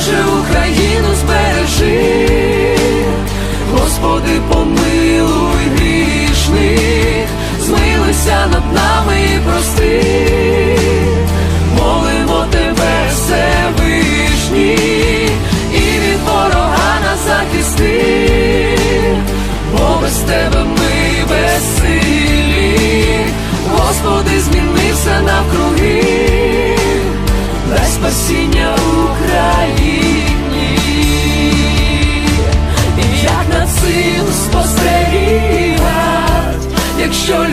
Боже, Україну збережи, Господи, помилуй грішних, змилися над нами і прости,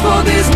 for this